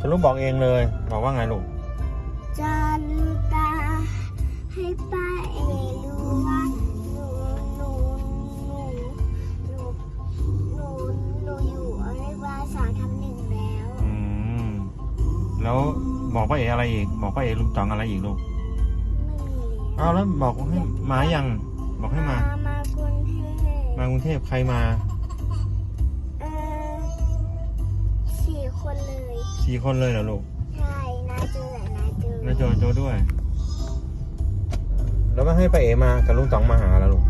จะลูกบอกเองเลย บอกว่าไงลูกจันตาให้ป้าเอรู้ว่าหนูหนูหนูหนูหนูหนูอยู่อนุบาลสามทำหนึ่งแล้วอืมแล้วบอกป้าเอ๋อะไรอีก บอกป้าเอ๋ลุงต๋องอะไรอีกลูกไม่มีเอาแล้วบอกให้มายังบอกให้มา มากรุงเทพมากรุงเทพใครมา คนเลยสี่คนเลยเหรอลูก ใช่นาเจอนาเจอแล้วโจโจด้วย แล้วก็ให้ป้าเอ๋มากับลุงต๋องมาหาแล้วลูกเอ้าเดี๋ยว